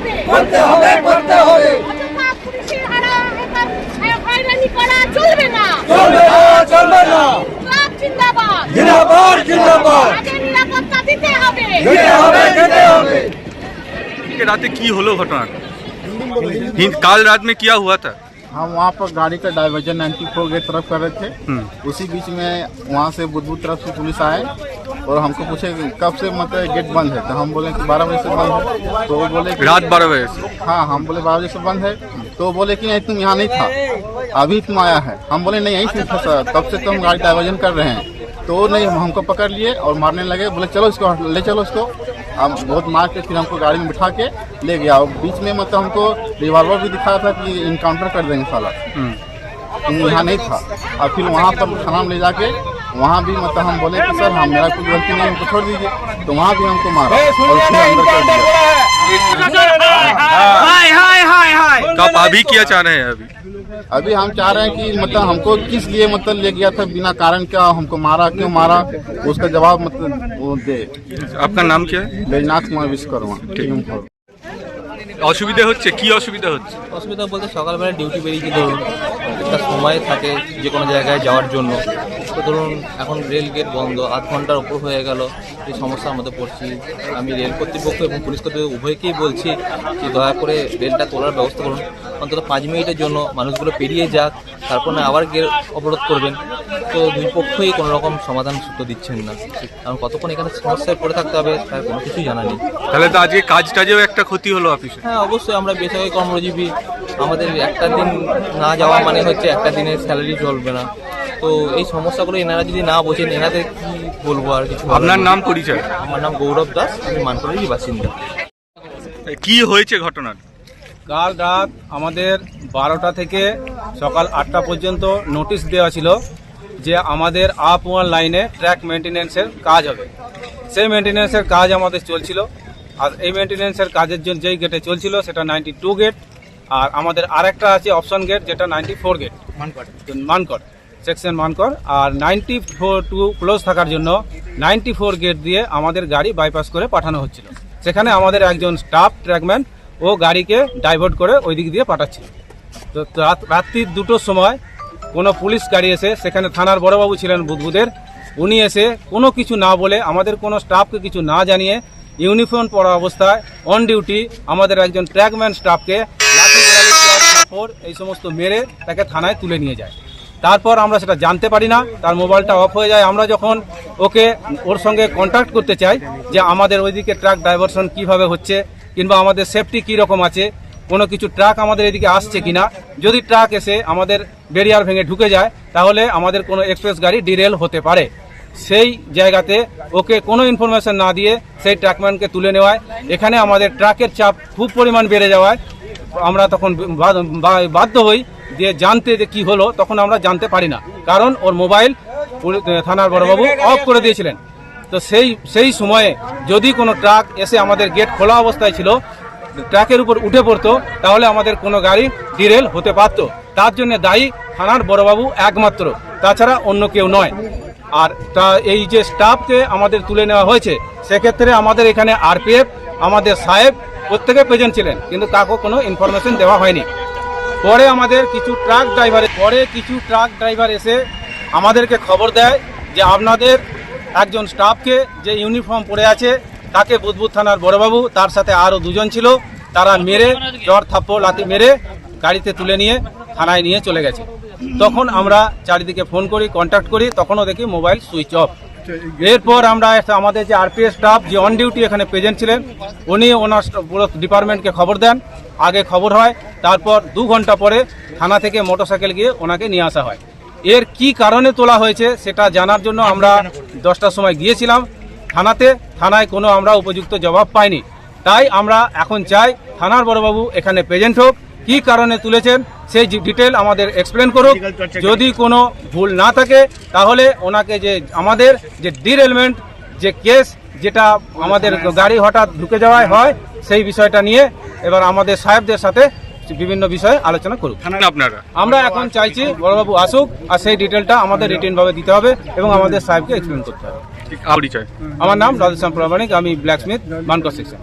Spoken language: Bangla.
হবে করতে হবে করতে হবে অযথা পুলিশের হারা- একা- হয়রানি করা চলবে না চলবে না চলবে না ক্লাব জিন্দাবাদ জিন্দাবাদ জিন্দাবাদ আগে নিরাপত্তা দিতে হবে দিতে হবে দিতে হবে कि रात की होलो घटना हिंद काल रात में क्या हुआ था हम वहाँ पर गाड़ी का डाइवर्जन 94 की तरफ कर रहे थे हम्म। उसी बीच में वहाँ से बुद्धबुद तरफ से पुलिस आए और हमको पूछे कब से मतलब गेट बंद है? तो हम बोले कि बारह बजे से बंद है। तो वो बोले रात बारह बजे से। हाँ हम बोले बारह बजे से बंद है। तो वो बोले कि नहीं तुम यहाँ नहीं था। अभी तुम आया है। हम बोले नहीं यहीं से था सर। तब से तो हम गाड़ी डाइवर्जन कर रहे हैं। तो नहीं हमको पकड़ लिए और मारने लगे। बोले चलो इसको ले चलो इसको। हम बहुत मार के फिर हमको गाड़ी में बिठा के ले गया। और बीच में मतलब हमको रिवॉल्वर भी दिखाया था कि इनकाउंटर कर देंगे साला। हम्म। यहाँ नहीं था। और फिर वहाँ पर थाना में ले जाके वहाँ भी मतलब हम बोले कि सर हम मेरा कोई गलती नहीं हमको छोड़ दीजिए तो वहाँ भी हमको मारा और फिर अंदर कर दिया तो आप अभी क्या चाह रहे हैं अभी अभी हम चाह रहे हैं कि मतलब हमको किस लिए मतलब ले गया था बिना कारण क्या हमको मारा क्यों मारा उसका जवाब मतलब वो दे আপনার নাম কি হয় बैजनाथ कुमार विश्वकर्मा टीम फोर অসুবিধা হচ্ছে কি অসুবিধা হচ্ছে অসুবিধা বলতে সকালবেলা ডিউটি বেরিয়েছি ধরুন একটা সময় থাকে যে কোনো জায়গায় যাওয়ার জন্য তো ধরুন এখন রেল গেট বন্ধ আধ ঘণ্টার ওপর হয়ে গেল এই সমস্যার মধ্যে পড়ছি। আমি রেল কর্তৃপক্ষ এবং পুলিশ কর্তৃপক্ষ উভয়কেই বলছি যে দয়া করে রেলটা তোলার ব্যবস্থা করুন। অন্তত পাঁচ মিনিটের জন্য মানুষগুলো পেরিয়ে যাক তারপর না আবার গেট অবরোধ করবেন। তো দুই পক্ষই কোনো রকম সমাধান সূত্র দিচ্ছেন না। কারণ কতক্ষণ এখানে সমস্যায় পড়ে থাকতে হবে তার কোনো কিছুই জানা নেই। তাহলে তো আজকে কাজ টাজেও একটা ক্ষতি হলো অফিসে। হ্যাঁ অবশ্যই আমরা বেসরকারি কর্মজীবী আমাদের একটা দিন না যাওয়া মানে হচ্ছে একটা দিনের স্যালারি চলবে না। তো এই সমস্যাগুলো এনারা যদি না বোঝেন এনাদের কি বলব আর কিছু আপনার নাম পরিচয়? আমার নাম গৌরব দাস আমি মানকরেরই বাসিন্দা। কি হয়েছে ঘটনার? কাল রাত আমাদের বারোটা থেকে সকাল আটটা পর্যন্ত নোটিশ দেওয়া ছিল যে আমাদের আপ ওয়ান লাইনে ট্র্যাক মেনটেন্যান্সের কাজ হবে। সেই মেনটেন্যান্সের কাজ আমাদের চলছিল। আর এই মেনটেন্যান্সের কাজের জন্য যেই গেটে চলছিল সেটা নাইনটি টু গেট আর আমাদের আরেকটা আছে অপশন গেট যেটা ninety four gate Mankar Mankar section Mankar আর নাইনটি ফোর টু ক্লোজ থাকার জন্য নাইনটি ফোর গেট দিয়ে আমাদের গাড়ি বাইপাস করে পাঠানো হচ্ছিল। সেখানে আমাদের একজন স্টাফ ট্র্যাকম্যান ও গাড়িকে ডাইভার্ট করে ওই দিক দিয়ে পাঠাচ্ছিল। তো রাত- রাত্রির দুটোর সময় কোনো পুলিশ গাড়ি এসে, সেখানে থানার বড়বাবু ছিলেন বুধবুদের উনি এসে কোনো কিছু না বলে আমাদের কোনো স্টাফকে কিছু না জানিয়ে ইউনিফর্ম পরা অবস্থায় অন ডিউটি আমাদের একজন ট্র্যাকম্যান স্টাফকে এই সমস্ত মেরে তাকে থানায় তুলে নিয়ে যায়। তারপর আমরা সেটা জানতে পারি না, তার মোবাইলটা অফ হয়ে যায়। আমরা যখন ওকে, ওর সঙ্গে কন্ট্যাক্ট করতে চাই যে আমাদের ওইদিকে ট্রাক ডাইভারশন কীভাবে হচ্ছে, কিংবা আমাদের সেফটি কী রকম আছে, কোনো কিছু ট্রাক আমাদের এদিকে আসছে কিনা, যদি ট্রাক এসে আমাদের ব্যারিয়ার ভেঙে ঢুকে যায়, তাহলে আমাদের কোনো এক্সপ্রেস গাড়ি ডিরেল হতে পারে। সেই জায়গাতে ওকে কোনো ইনফরমেশন না দিয়ে সেই ট্রাকম্যানকে তুলে নেওয়ায়। এখানে আমাদের ট্রাকের চাপ খুব পরিমাণ বেড়ে যাওয়ায়। আমরা তখন বাধ্য হই যে জানতে যে কি হলো, তখন আমরা জানতে পারি না। কারণ ওর মোবাইল থানার বড়বাবু অফ করে দিয়েছিলেন। তো সেই সেই সময়ে যদি কোনো ট্রাক এসে আমাদের গেট খোলা অবস্থায় ছিল, ট্রাকের উপর উঠে পড়তো, তাহলে আমাদের কোনো গাড়ি ডিরেল হতে পারত। তার জন্য দায়ী থানার বড়বাবু একমাত্র, তাছাড়া অন্য কেউ নয়। আর তা, এই যে স্টাফকে আমাদের তুলে নেওয়া হয়েছে, সেক্ষেত্রে আমাদের এখানে আরপিএফ, আমাদের সাহেব প্রত্যেকে প্রেজেন্ট ছিলেন, কিন্তু কাউকে কোনো ইনফরমেশন দেওয়া হয়নি। পরে আমাদের কিছু ট্রাক ড্রাইভার, পরে কিছু ট্রাক ড্রাইভার এসে আমাদেরকে খবর দেয় যে আপনাদের একজন স্টাফকে যে ইউনিফর্ম পরে আছে, তাকে বুধবুদ থানার বড়বাবু, তার সাথে আরও দুজন ছিল, তারা মেরে জ্বর থাপ্পড়, লাথি মেরে গাড়িতে তুলে নিয়ে থানায় নিয়ে চলে গেছে। তখন আমরা চারিদিকে ফোন করি কন্ট্যাক্ট করি, তখনও দেখি মোবাইল সুইচ অফ এরপর আমরা আমাদের যে আরপিএস স্টাফ যে অন ডিউটি এখানে প্রেজেন্ট ছিলেন, উনি ওনার পুরো ডিপার্টমেন্টকে খবর দেন। আগে খবর হয় তারপর দু ঘণ্টা পরে থানা থেকে মোটরসাইকেল গিয়ে ওনাকে নিয়ে আসা হয়। এর কি কারণে তোলা হয়েছে সেটা জানার জন্য আমরা দশটার সময় গিয়েছিলাম। থানাতে, থানায় কোনো আমরা উপযুক্ত জবাব পাইনি। তাই আমরা এখন চাই থানার বড়বাবু এখানে প্রেজেন্ট হোক, কি কারণে তুলেছেন সেই ডিটেল আমাদের এক্সপ্লেন করুক। যদি কোনো ভুল না থাকে, তাহলে ওনাকে যে আমাদের যে ডিরেলমেন্ট যে কেস যেটা আমাদের গাড়ি হঠাৎ ঢুকে যাওয়ায় হয়, সেই বিষয়টা নিয়ে এবার আমাদের সাহেবদের সাথে বিভিন্ন বিষয়ে আলোচনা করুক। আপনারা। আমরা এখন চাইছি বড়বাবু আসুক আর সেই ডিটেলটা আমাদের রিটেনভাবে দিতে হবে এবং আমাদের সাহেবকে এক্সপ্লেন করতে হবে। আমার নাম রাজেশ্যাম প্রামাণিক আমি ব্ল্যাকস্মিথ মানকর সেকশন